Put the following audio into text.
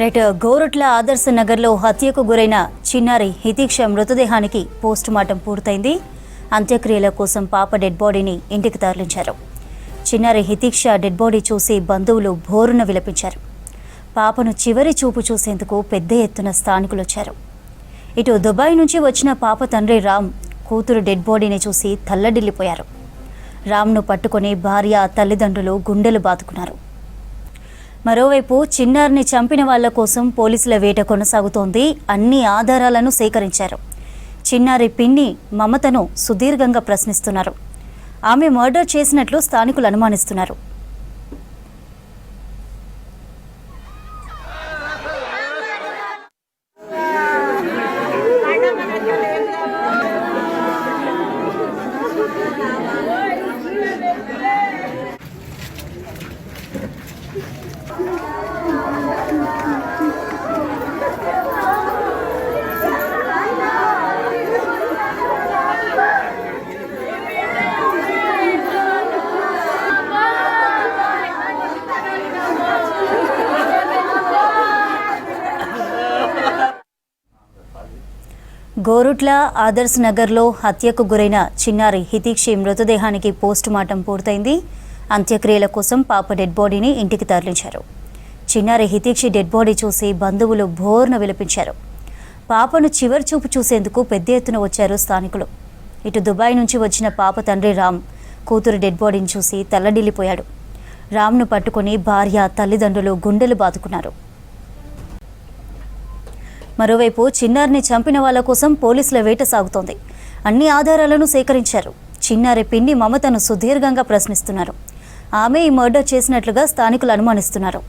Right Gorantla ఆదర్శ నగర్లో హత్యకు గురైన చిన్నారి హితీక్ష మృతదేహానికి పోస్ట్ మార్టం పూర్తయింది. అంత్యక్రియల కోసం పాప డెడ్ బాడీని ఇంటికి తరలించారు. చిన్నారి హితీక్ష డెడ్ బాడీ చూసి బంధువులు భోరున విలపించారు. పాపను చివరి చూపు చూసేందుకు పెద్ద ఎత్తున స్థానికులు వచ్చారు ఇటు దుబాయ్ నుంచి వచ్చిన పాప తండ్రి రామ్ కూతురు డెడ్ బాడీని చూసి తల్లడిల్లిపోయారు. రామ్ను పట్టుకొని భార్య తల్లిదండ్రులు గుండెలు బాదుకున్నారు. మరోవైపు చిన్నారిని చంపిన వాళ్ళ కోసం పోలీసుల వేట కొనసాగుతోంది. అన్ని ఆధారాలను సేకరించారు. చిన్నారి పిన్ని మమతను సుదీర్ఘంగా ప్రశ్నిస్తున్నారు. ఆమె మర్డర్ చేసినట్లు స్థానికులు అనుమానిస్తున్నారు. గోరుట్ల ఆదర్శ్ నగర్లో హత్యకు గురైన చిన్నారి హితీక్షి మృతదేహానికి పోస్ట్ మార్టం పూర్తయింది. అంత్యక్రియల కోసం పాప డెడ్ బాడీని ఇంటికి తరలించారు. చిన్నారి హితీక్షి డెడ్ బాడీ చూసి బంధువులు భోర్న విలపించారు. పాపను చివరి చూపు చూసేందుకు పెద్ద ఎత్తున వచ్చారు స్థానికులు. ఇటు దుబాయ్ నుంచి వచ్చిన పాప తండ్రి రామ్ కూతురు డెడ్ బాడీని చూసి తల్లడిల్లిపోయాడు. రామ్ను పట్టుకుని భార్య తల్లిదండ్రులు గుండెలు బాదుకున్నారు. మరోవైపు చిన్నారిని చంపిన వాళ్ళ కోసం పోలీసుల వేట సాగుతోంది. అన్ని ఆధారాలను సేకరించారు. చిన్నారి పిన్ని మమతను సుదీర్ఘంగా ప్రశ్నిస్తున్నారు. ఆమె ఈ మర్డర్ చేసినట్లుగా స్థానికులు అనుమానిస్తున్నారు.